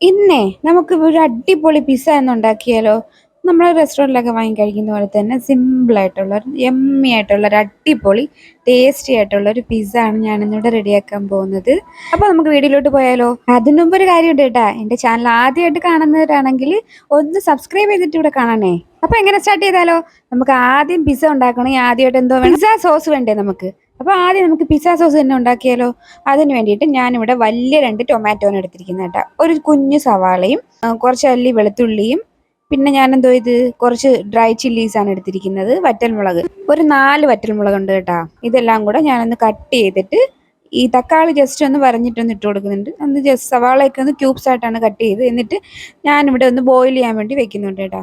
ഇന്നേ നമുക്ക് ഒരു അടിപൊളി പിസ്സ എന്ന് ഉണ്ടാക്കിയാലോ? നമ്മൾ റെസ്റ്റോറന്റിലൊക്കെ വാങ്ങി കഴിക്കുന്ന പോലെ തന്നെ സിമ്പിൾ ആയിട്ടുള്ള ഒരു എമ്മി ആയിട്ടുള്ള ഒരു അടിപൊളി ടേസ്റ്റി ആയിട്ടുള്ള ഒരു പിസ്സ ആണ് ഞാൻ ഇന്നിവിടെ റെഡിയാക്കാൻ പോകുന്നത്. അപ്പോൾ നമുക്ക് വീഡിയോയിലോട്ട് പോയാലോ? അതിനു മുമ്പ് ഒരു കാര്യമുണ്ട് കേട്ടാ. എന്റെ ചാനൽ ആദ്യമായിട്ട് കാണുന്നവരാണെങ്കിൽ ഒന്ന് സബ്സ്ക്രൈബ് ചെയ്തിട്ട് ഇവിടെ കാണണേ. അപ്പോൾ എങ്ങനെ സ്റ്റാർട്ട് ചെയ്താലോ? നമുക്ക് ആദ്യം പിസ്സ ഉണ്ടാക്കണമെങ്കിൽ ആദ്യമായിട്ട് എന്തോ പിസ്സ സോസ് വേണ്ടേ നമുക്ക്? അപ്പോൾ ആദ്യം നമുക്ക് പിസ്സ സോസ് തന്നെ ഉണ്ടാക്കിയാലോ? അതിന് വേണ്ടിയിട്ട് ഞാനിവിടെ വലിയ രണ്ട് ടൊമാറ്റോന് എടുത്തിരിക്കുന്നത് കേട്ടോ. ഒരു കുഞ്ഞു സവാളയും കുറച്ച് അല്ലി വെളുത്തുള്ളിയും പിന്നെ ഞാൻ എന്തോ ഇത് കുറച്ച് ഡ്രൈ ചില്ലീസ് ആണ് എടുത്തിരിക്കുന്നത് വറ്റൽമുളക്. ഒരു നാല് വറ്റൽമുളക് ഉണ്ട് കേട്ടോ. ഇതെല്ലാം കൂടെ ഞാനൊന്ന് കട്ട് ചെയ്തിട്ട് ഈ തക്കാളി ജസ്റ്റ് ഒന്ന് വരഞ്ഞിട്ടൊന്ന് ഇട്ട് കൊടുക്കുന്നുണ്ട്. അന്ന് ജസ്റ്റ് സവാളയൊക്കെ ഒന്ന് ക്യൂബ്സ് ആയിട്ടാണ് കട്ട് ചെയ്ത്. എന്നിട്ട് ഞാനിവിടെ ഒന്ന് ബോയിൽ ചെയ്യാൻ വേണ്ടി വെക്കുന്നുണ്ട് കേട്ടോ.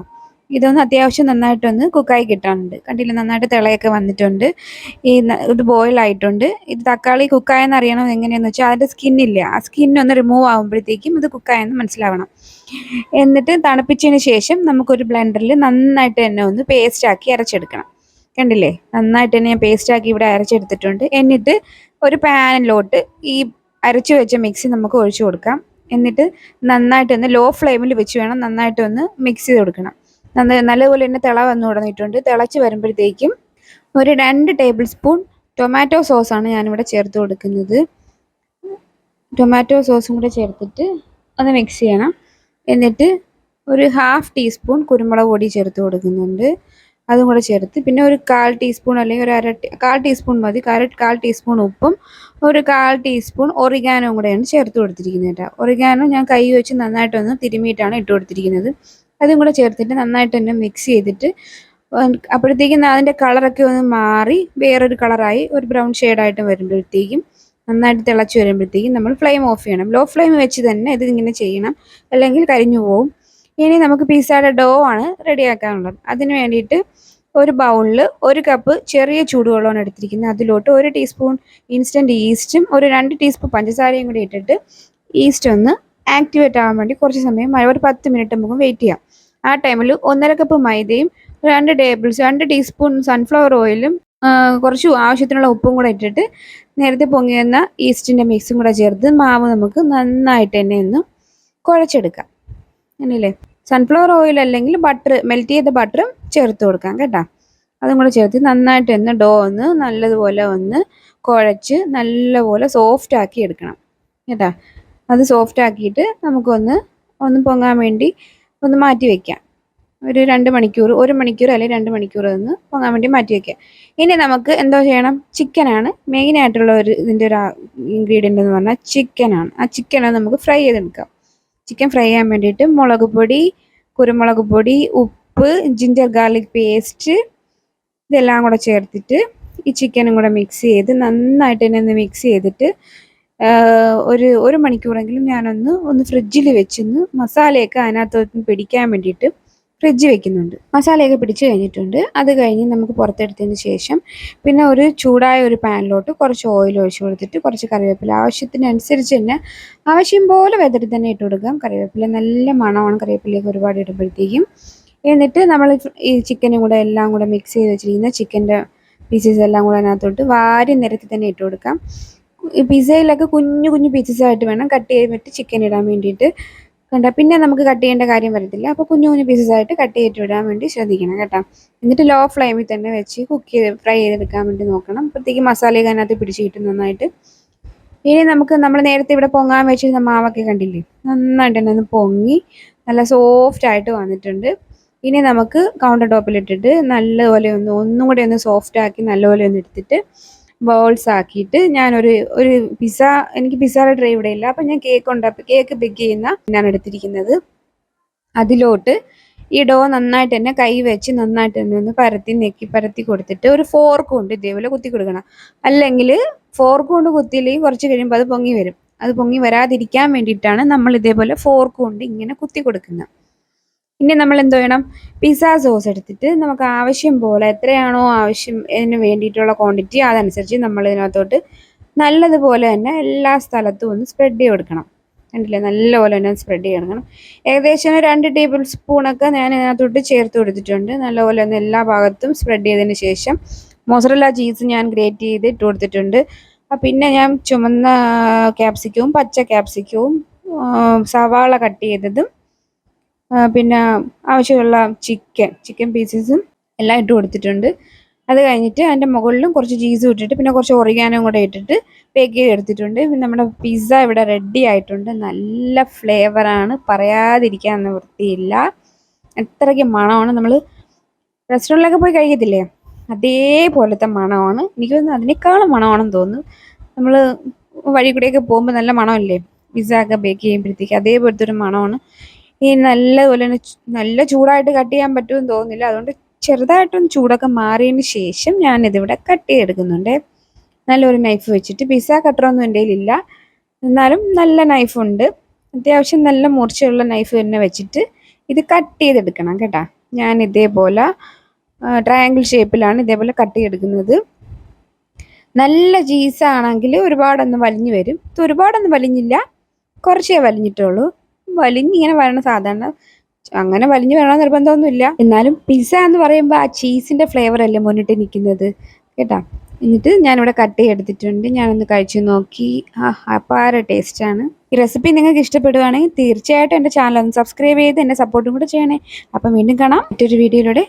ഇതൊന്ന് അത്യാവശ്യം നന്നായിട്ടൊന്ന് കുക്കായി കിട്ടാനുണ്ട്. കണ്ടില്ല? നന്നായിട്ട് തിളയൊക്കെ വന്നിട്ടുണ്ട്. ഈ ഇത് ബോയിൽ ആയിട്ടുണ്ട്. ഇത് തക്കാളി കുക്കായെന്ന് അറിയണം? എങ്ങനെയാന്ന് വെച്ചാൽ അതിന്റെ സ്കിന്നില്ല ആ സ്കിന്നൊന്ന് റിമൂവ് ആകുമ്പോഴത്തേക്കും ഇത് കുക്കായെന്ന് മനസ്സിലാവണം. എന്നിട്ട് തണുപ്പിച്ചതിന് ശേഷം നമുക്കൊരു ബ്ലെൻഡറിൽ നന്നായിട്ട് തന്നെ ഒന്ന് പേസ്റ്റാക്കി അരച്ചെടുക്കണം. കണ്ടില്ലേ? നന്നായിട്ട് തന്നെ ഞാൻ പേസ്റ്റാക്കി ഇവിടെ അരച്ചെടുത്തിട്ടുണ്ട്. എന്നിട്ട് ഒരു പാനിലോട്ട് ഈ അരച്ചു വെച്ച മിക്സി നമുക്ക് ഒഴിച്ചു കൊടുക്കാം. എന്നിട്ട് നന്നായിട്ടൊന്ന് ലോ ഫ്ലെയിമിൽ വെച്ച് വേണം നന്നായിട്ടൊന്ന് മിക്സ് ചെയ്ത് കൊടുക്കണം. നന്ന നല്ലപോലെ തന്നെ തിള വന്നു തുടങ്ങിയിട്ടുണ്ട്. തിളച്ച് വരുമ്പോഴത്തേക്കും ഒരു രണ്ട് ടേബിൾ സ്പൂൺ ടൊമാറ്റോ സോസാണ് ഞാനിവിടെ ചേർത്ത് കൊടുക്കുന്നത്. ടൊമാറ്റോ സോസും കൂടെ ചേർത്തിട്ട് ഒന്ന് മിക്സ് ചെയ്യണം. എന്നിട്ട് ഒരു ഹാഫ് ടീസ്പൂൺ കുരുമുളക് പൊടി ചേർത്ത് കൊടുക്കുന്നുണ്ട്. അതും കൂടെ ചേർത്ത് പിന്നെ ഒരു കാൽ ടീസ്പൂൺ അല്ലെങ്കിൽ ഒരു അര കാൽ ടീസ്പൂൺ മതി. കാൽ കാൽ ടീസ്പൂൺ ഉപ്പും ഒരു കാൽ ടീസ്പൂൺ ഒറിഗാനോ കൂടെയാണ് ചേർത്ത് കൊടുത്തിരിക്കുന്നത് കേട്ടോ. ഒറിഗാനോ ഞാൻ കൈ വെച്ച് നന്നായിട്ടൊന്ന് തിരുമിയിട്ടാണ് ഇട്ട് കൊടുത്തിരിക്കുന്നത്. അതും കൂടെ ചേർത്തിട്ട് നന്നായിട്ട് തന്നെ മിക്സ് ചെയ്തിട്ട് അപ്പോഴത്തേക്കും അതിന്റെ കളറൊക്കെ ഒന്ന് മാറി വേറൊരു കളറായി ഒരു ബ്രൗൺ ഷെയ്ഡായിട്ട് വരുമ്പോഴത്തേക്കും നന്നായിട്ട് തിളച്ച് വരുമ്പോഴത്തേക്കും നമ്മൾ ഫ്ലെയിം ഓഫ് ചെയ്യണം. ലോ ഫ്ലെയിം വെച്ച് തന്നെ ഇത് ഇങ്ങനെ ചെയ്യണം. അല്ലെങ്കിൽ കരിഞ്ഞു പോവും. ഇനി നമുക്ക് പിസ്സയുടെ ഡോ ആണ് റെഡിയാക്കാനുള്ളത് അതിന് വേണ്ടിയിട്ട് ഒരു ബൗളിൽ ഒരു കപ്പ് ചെറിയ ചൂടുവെള്ളമാണ് എടുത്തിരിക്കുന്നത്. അതിലോട്ട് ഒരു ടീസ്പൂൺ ഇൻസ്റ്റന്റ് ഈസ്റ്റും ഒരു രണ്ട് ടീസ്പൂൺ പഞ്ചസാരയും കൂടി ഇട്ടിട്ട് ഈസ്റ്റ് ഒന്ന് ആക്ടിവേറ്റ് ആവാൻ വേണ്ടി കുറച്ച് സമയം ഒരു പത്ത് മിനിറ്റ് നമുക്ക് വെയിറ്റ് ചെയ്യാം. ആ ടൈമിൽ ഒന്നര കപ്പ് മൈദയും രണ്ട് ടേബിൾ രണ്ട് ടീസ്പൂൺ സൺഫ്ലവർ ഓയിലും കുറച്ച് ആവശ്യത്തിനുള്ള ഉപ്പും കൂടെ ഇട്ടിട്ട് നേരത്തെ പൊങ്ങി വന്ന ഈസ്റ്റിന്റെ മിക്സും കൂടെ ചേർത്ത് മാവ് നമുക്ക് നന്നായിട്ട് തന്നെ ഒന്ന് കുഴച്ചെടുക്കാം. അങ്ങനെയല്ലേ? സൺഫ്ലവർ ഓയിൽ അല്ലെങ്കിൽ ബട്ടർ മെൽറ്റ് ചെയ്ത ബട്ടറും ചേർത്ത് കൊടുക്കാം കേട്ടോ. അതും കൂടെ ചേർത്ത് നന്നായിട്ട് ഒന്ന് ഡോ ഒന്ന് നല്ലതുപോലെ ഒന്ന് കുഴച്ച് നല്ലപോലെ സോഫ്റ്റ് ആക്കി എടുക്കണം. കേട്ടോ? അത് സോഫ്റ്റ് ആക്കിയിട്ട് നമുക്കൊന്ന് ഒന്ന് പൊങ്ങാൻ വേണ്ടി ഒന്ന് മാറ്റി വെക്കാം. ഒരു രണ്ട് മണിക്കൂർ ഒരു മണിക്കൂർ അല്ലെങ്കിൽ രണ്ട് മണിക്കൂർ ഒന്ന് പൊങ്ങാൻ വേണ്ടി മാറ്റി വെക്കാം. ഇനി നമുക്ക് എന്തോ ചെയ്യണം? ചിക്കനാണ് മെയിൻ ആയിട്ടുള്ള ഒരു ഇതിന്റെ ഒരു ഇൻഗ്രീഡിയന്റ് എന്ന് പറഞ്ഞാൽ ചിക്കനാണ് ആ ചിക്കനാണ് നമുക്ക് ഫ്രൈ ചെയ്തെടുക്കാം. ചിക്കൻ ഫ്രൈ ചെയ്യാൻ വേണ്ടിയിട്ട് മുളക് പൊടി കുരുമുളക് പൊടി ഉപ്പ് ജിഞ്ചർ ഗാർലിക് പേസ്റ്റ് ഇതെല്ലാം കൂടെ ചേർത്തിട്ട് ഈ ചിക്കനും കൂടെ മിക്സ് ചെയ്ത് നന്നായിട്ട് തന്നെ ഒന്ന് മിക്സ് ചെയ്തിട്ട് ഒരു ഒരു മണിക്കൂറെങ്കിലും ഞാനൊന്ന് ഒന്ന് ഫ്രിഡ്ജിൽ വെച്ചിന്ന് മസാലയൊക്കെ അതിനകത്ത് പിടിക്കാൻ വേണ്ടിയിട്ട് ഫ്രിഡ്ജ് വെക്കുന്നുണ്ട്. മസാലയൊക്കെ പിടിച്ച് കഴിഞ്ഞിട്ടുണ്ട്. അത് കഴിഞ്ഞ് നമുക്ക് പുറത്തെടുത്തതിന് ശേഷം പിന്നെ ഒരു ചൂടായ ഒരു പാനിലോട്ട് കുറച്ച് ഓയിൽ ഒഴിച്ചു കൊടുത്തിട്ട് കുറച്ച് കറിവേപ്പില ആവശ്യത്തിനനുസരിച്ച് തന്നെ ആവശ്യം പോലെ വെതറി തന്നെ ഇട്ട് കൊടുക്കാം. കറിവേപ്പില നല്ല മണമാണ്. കറിവേപ്പിലയൊക്കെ ഒരുപാട് ഇടുമ്പോഴത്തേക്കും. എന്നിട്ട് നമ്മൾ ഈ ചിക്കനും കൂടെ എല്ലാം കൂടെ മിക്സ് ചെയ്ത് വെച്ചിരിക്കുന്ന ചിക്കന്റെ പീസസ് എല്ലാം കൂടെ അതിനകത്തോട്ട് വാരി നിരത്തി തന്നെ ഇട്ട് കൊടുക്കാം. പിസയിലൊക്കെ കുഞ്ഞു കുഞ്ഞു പീസസ് ആയിട്ട് വേണം കട്ട് ചെയ്തിട്ട് ചിക്കൻ ഇടാൻ വേണ്ടിയിട്ട്. കണ്ട പിന്നെ നമുക്ക് കട്ട് ചെയ്യേണ്ട കാര്യം വരത്തില്ല. അപ്പോൾ കുഞ്ഞു കുഞ്ഞു പീസസ് ആയിട്ട് കട്ട് ചെയ്തിട്ട് ഇടാൻ വേണ്ടി ശ്രദ്ധിക്കണം കേട്ടോ. എന്നിട്ട് ലോ ഫ്ലെയിമിൽ തന്നെ വെച്ച് കുക്ക് ചെയ്ത് ഫ്രൈ ചെയ്തെടുക്കാൻ വേണ്ടി നോക്കണം. അപ്പോഴത്തേക്ക് മസാലയൊക്കെ അതിനകത്ത് പിടിച്ച് കിട്ടും നന്നായിട്ട്. ഇനി നമുക്ക് നമ്മൾ നേരത്തെ ഇവിടെ പൊങ്ങാൻ വെച്ചിരുന്ന മാവൊക്കെ കണ്ടില്ലേ? നന്നായിട്ട് തന്നെ ഒന്ന് പൊങ്ങി നല്ല സോഫ്റ്റ് ആയിട്ട് വന്നിട്ടുണ്ട്. ഇനി നമുക്ക് കൗണ്ടർ ടോപ്പിലിട്ടിട്ട് നല്ലപോലെ ഒന്ന് ഒന്നും കൂടി ഒന്ന് സോഫ്റ്റ് ആക്കി നല്ലപോലെ ഒന്ന് എടുത്തിട്ട് ബൗൾസ് ആക്കിയിട്ട് ഞാനൊരു ഒരു പിസ്സ എനിക്ക് പിസ്സയുടെ ട്രേ ഇവിടെ ഇല്ല അപ്പം ഞാൻ കേക്ക് ഉണ്ട്. അപ്പം കേക്ക് ബേക്ക് ചെയ്യുന്ന ഞാൻ എടുത്തിരിക്കുന്നത്. അതിലോട്ട് ഈ ഡോ നന്നായിട്ട് തന്നെ കൈ വെച്ച് നന്നായിട്ട് തന്നെ ഒന്ന് പരത്തി നെക്കി പരത്തി കൊടുത്തിട്ട് ഒരു ഫോർക്ക് കൊണ്ട് ഇതേപോലെ കുത്തി കൊടുക്കണം. അല്ലെങ്കിൽ ഫോർക്ക് കൊണ്ട് കുത്തിയില്ലെങ്കിൽ കുറച്ച് കഴിയുമ്പോൾ അത് പൊങ്ങി വരും. അത് പൊങ്ങി വരാതിരിക്കാൻ വേണ്ടിയിട്ടാണ് നമ്മൾ ഇതേപോലെ ഫോർക്ക് കൊണ്ട് ഇങ്ങനെ കുത്തി കൊടുക്കുന്നത്. ഇനി നമ്മൾ എന്ത് ചെയ്യണം? പിസ്സ സോസ് എടുത്തിട്ട് നമുക്ക് ആവശ്യം പോലെ എത്രയാണോ ആവശ്യം ഇതിന് വേണ്ടിയിട്ടുള്ള ക്വാണ്ടിറ്റി അതനുസരിച്ച് നമ്മൾ ഇതിനകത്തോട്ട് നല്ലതുപോലെ തന്നെ എല്ലാ സ്ഥലത്തും ഒന്ന് സ്പ്രെഡ് ചെയ്ത് കൊടുക്കണം. കണ്ടില്ലേ? നല്ലപോലെ തന്നെ സ്പ്രെഡ് കൊടുക്കണം. ഏകദേശം രണ്ട് ടേബിൾ സ്പൂണൊക്കെ ഞാൻ ഇതിനകത്തോട്ട് ചേർത്ത് കൊടുത്തിട്ടുണ്ട്. നല്ലപോലെ തന്നെ എല്ലാ ഭാഗത്തും സ്പ്രെഡ് ചെയ്തതിന് ശേഷം മൊസറല്ല ചീസ് ഞാൻ ഗ്രേറ്റ് ചെയ്ത് ഇട്ട് കൊടുത്തിട്ടുണ്ട്. പിന്നെ ഞാൻ ചുമന്ന ക്യാപ്സിക്കവും പച്ച ക്യാപ്സിക്കവും സവാള കട്ട് ചെയ്തതും പിന്നെ ആവശ്യമുള്ള ചിക്കൻ ചിക്കൻ പീസസും എല്ലാം ഇട്ട് കൊടുത്തിട്ടുണ്ട്. അത് കഴിഞ്ഞിട്ട് അതിന്റെ മുകളിലും കുറച്ച് ചീസും ഇട്ടിട്ട് പിന്നെ കുറച്ച് ഒറിഗാനും കൂടെ ഇട്ടിട്ട് പേക്ക് ചെയ്ത് എടുത്തിട്ടുണ്ട്. പിന്നെ നമ്മുടെ പിസ്സ ഇവിടെ റെഡി ആയിട്ടുണ്ട്. നല്ല ഫ്ലേവറാണ് പറയാതിരിക്കാൻ വൃത്തിയില്ല. അത്രയ്ക്ക് മണമാണ്. നമ്മൾ റെസ്റ്റോറന്റിലൊക്കെ പോയി കഴിക്കത്തില്ലേ? അതേപോലത്തെ മണമാണ്. എനിക്ക് തോന്നുന്നു അതിനേക്കാളും മണമാണെന്ന് തോന്നുന്നു. നമ്മൾ വഴി കൂടെയൊക്കെ പോകുമ്പോൾ നല്ല മണമല്ലേ? പിസ്സ ഒക്കെ ബേക്ക് ചെയ്യുമ്പോഴത്തേക്ക് അതേപോലത്തെ ഒരു മണമാണ്. ഈ നല്ലതുപോലെ തന്നെ നല്ല ചൂടായിട്ട് കട്ട് ചെയ്യാൻ പറ്റുമെന്ന് തോന്നുന്നില്ല. അതുകൊണ്ട് ചെറുതായിട്ടൊന്ന് ചൂടൊക്കെ മാറിയതിന് ശേഷം ഞാനിതിവിടെ കട്ട് ചെയ്തെടുക്കുന്നുണ്ട്. നല്ലൊരു നൈഫ് വെച്ചിട്ട്. പിസ കട്ടറൊന്നും എന്റെ കയ്യിലില്ല. എന്നാലും നല്ല നൈഫുണ്ട് അത്യാവശ്യം നല്ല മൂർച്ചയുള്ള നൈഫ് തന്നെ വെച്ചിട്ട് ഇത് കട്ട് ചെയ്തെടുക്കണം കേട്ടാ. ഞാൻ ഇതേപോലെ ട്രയാങ്കിൾ ഷേപ്പിലാണ് ഇതേപോലെ കട്ട് ചെയ്തെടുക്കുന്നത്. നല്ല ചീസാണെങ്കിൽ ഒരുപാടൊന്നും വലിഞ്ഞു വരും. ഇത് ഒരുപാടൊന്നും വലിഞ്ഞില്ല. കുറച്ചേ വലിഞ്ഞിട്ടുള്ളൂ. വലിഞ്ഞിങ്ങനെ വരണം സാധാരണ അങ്ങനെ വലിഞ്ഞു വരണം നിർബന്ധമൊന്നുമില്ല. എന്നാലും പിസ്സ എന്ന് പറയുമ്പോൾ ആ ചീസിന്റെ ഫ്ലേവർ അല്ലേ മുന്നിട്ട് നിൽക്കുന്നത് കേട്ടാ? എന്നിട്ട് ഞാനിവിടെ കട്ട് ചെയ്തെടുത്തിട്ടുണ്ട് ഞാനൊന്ന് കഴിച്ചു നോക്കി. ആ അപാര ടേസ്റ്റാണ് ഈ റെസിപ്പി നിങ്ങൾക്ക് ഇഷ്ടപ്പെടുകയാണെങ്കിൽ തീർച്ചയായിട്ടും എന്റെ ചാനൽ ഒന്ന് സബ്സ്ക്രൈബ് ചെയ്ത് എന്നെ സപ്പോർട്ടും കൂടെ ചെയ്യണേ. അപ്പം വീണ്ടും കാണാം. മറ്റൊരു വീഡിയോയിലൂടെ